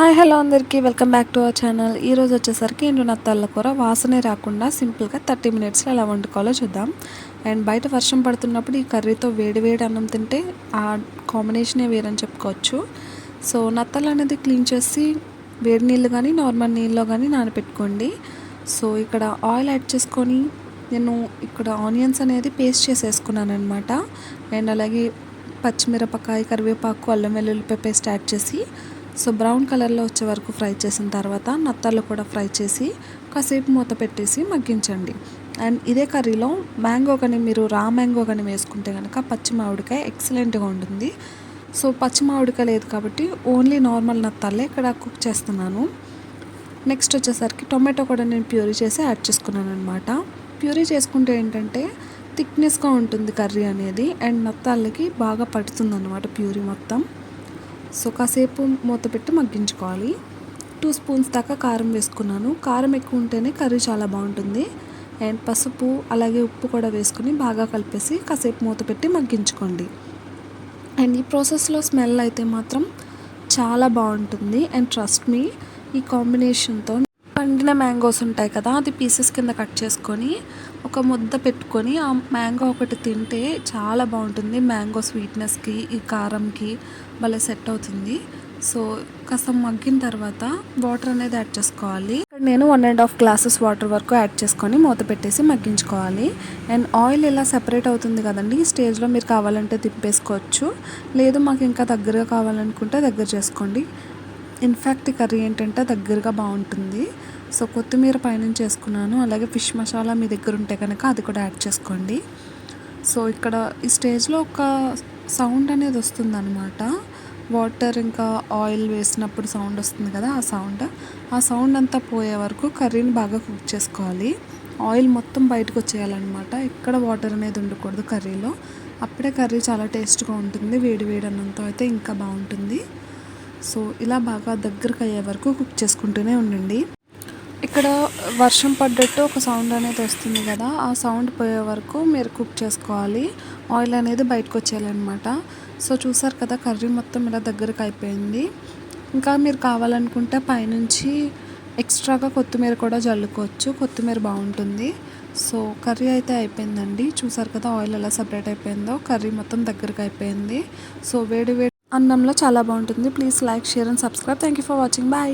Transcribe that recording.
Hi hello అందరికీ. Welcome back to our channel. ఈరోజు వచ్చేసరికి ఎండు నత్తాల కూర వాసనే రాకుండా సింపుల్గా థర్టీ మినిట్స్లో ఎలా వండుకోవాలో చూద్దాం. అండ్ బయట వర్షం పడుతున్నప్పుడు ఈ కర్రీతో వేడి వేడి అన్నం తింటే ఆ కాంబినేషనే వేరని చెప్పుకోవచ్చు. సో నత్తలు అనేది క్లీన్ చేసి వేడి నీళ్ళు కానీ నార్మల్ నీళ్ళలో కానీ నానబెట్టుకోండి సో ఇక్కడ ఆయిల్ యాడ్ చేసుకొని నేను ఇక్కడ ఆనియన్స్ అనేది పేస్ట్ చేసేసుకున్నాను అనమాట అండ్ అలాగే పచ్చిమిరపకాయ కరివేపాకు అల్లం వెల్లుల్లిపాయ పేస్ట్ యాడ్ చేసి సో బ్రౌన్ కలర్లో వచ్చే వరకు ఫ్రై చేసిన తర్వాత నత్తలు కూడా ఫ్రై చేసి కాసేపు మూత పెట్టేసి మగ్గించండి. అండ్ ఇదే కర్రీలో మ్యాంగో కానీ మీరు రా మ్యాంగో కానీ వేసుకుంటే కనుక పచ్చి మామిడికాయ ఎక్సలెంట్గా ఉంటుంది. సో పచ్చి మామిడికాయ లేదు కాబట్టి ఓన్లీ నార్మల్ నత్తాలే ఇక్కడ కుక్ చేస్తున్నాను. నెక్స్ట్ వచ్చేసరికి టొమాటో కూడా నేను ప్యూరీ చేసి యాడ్ చేసుకున్నాను అనమాట ప్యూరీ చేసుకుంటే ఏంటంటే థిక్నెస్గా ఉంటుంది కర్రీ అనేది అండ్ నత్తాలకి బాగా పడుతుంది అనమాట ప్యూరీ మొత్తం. సో కాసేపు మూత పెట్టి మగ్గించుకోవాలి. టూ స్పూన్స్ దాకా కారం వేసుకున్నాను. కారం ఎక్కువ ఉంటేనే కర్రీ చాలా బాగుంటుంది. అండ్ పసుపు అలాగే ఉప్పు కూడా వేసుకొని బాగా కలిపేసి కాసేపు మూత పెట్టి మగ్గించుకోండి. అండ్ ఈ ప్రాసెస్లో స్మెల్ అయితే మాత్రం చాలా బాగుంటుంది. అండ్ ట్రస్ట్ మీ ఈ కాంబినేషన్తో పండిన మ్యాంగోస్ ఉంటాయి కదా అది పీసెస్ కింద కట్ చేసుకొని ఒక ముద్ద పెట్టుకొని ఆ మ్యాంగో ఒకటి తింటే చాలా బాగుంటుంది. మ్యాంగో స్వీట్నెస్కి ఈ కారంకి భలే సెట్ అవుతుంది. సో కాస్త మగ్గిన తర్వాత వాటర్ అనేది యాడ్ చేసుకోవాలి. నేను one and half glasses water వరకు యాడ్ చేసుకొని మూత పెట్టేసి మగ్గించుకోవాలి. అండ్ ఆయిల్ ఇలా సెపరేట్ అవుతుంది కదండి ఈ స్టేజ్లో మీరు కావాలంటే తిప్పేసుకోవచ్చు. లేదు మాకు ఇంకా దగ్గరగా కావాలనుకుంటే దగ్గర చేసుకోండి. ఇన్ఫ్యాక్ట్ కర్రీ ఏంటంటే దగ్గరగా బాగుంటుంది. సో కొత్తిమీర పైనుంచి వేసుకున్నాను అలాగే ఫిష్ మసాలా మీ దగ్గర ఉంటే కనుక అది కూడా యాడ్ చేసుకోండి. సో ఇక్కడ ఈ స్టేజ్లో ఒక సౌండ్ అనేది వస్తుంది అనమాట వాటర్ ఇంకా ఆయిల్ వేసినప్పుడు సౌండ్ వస్తుంది కదా ఆ సౌండ్ ఆ సౌండ్ అంతా పోయే వరకు కర్రీని బాగా కుక్ చేసుకోవాలి. ఆయిల్ మొత్తం బయటకు వచ్చేయాలన్నమాట. ఇక్కడ వాటర్ అనేది ఉండకూడదు కర్రీలో. అప్పుడే కర్రీ చాలా టేస్ట్గా ఉంటుంది వేడి వేడి అన్నంతో అయితే ఇంకా బాగుంటుంది. సో ఇలా బాగా దగ్గరకు అయ్యే వరకు కుక్ చేసుకుంటూనే ఉండండి. ఇక్కడ వర్షం పడ్డట్టు ఒక సౌండ్ అనేది వస్తుంది కదా ఆ సౌండ్ పోయే వరకు మీరు కుక్ చేసుకోవాలి. ఆయిల్ అనేది బయటకు వచ్చేయాలన్నమాట. సో చూసారు కదా కర్రీ మొత్తం ఇలా దగ్గరకు అయిపోయింది. ఇంకా మీరు కావాలనుకుంటే పైనుంచి ఎక్స్ట్రాగా కొత్తిమీర కూడా జల్లుకోవచ్చు. కొత్తిమీర బాగుంటుంది. సో కర్రీ అయితే అయిపోయిందండి. చూసారు కదా ఆయిల్ ఎలా సపరేట్ అయిపోయిందో కర్రీ మొత్తం దగ్గరకు అయిపోయింది. సో వేడి వేడి అన్నంలో చాలా బాగుంటుంది. Please like share and subscribe thank you for watching bye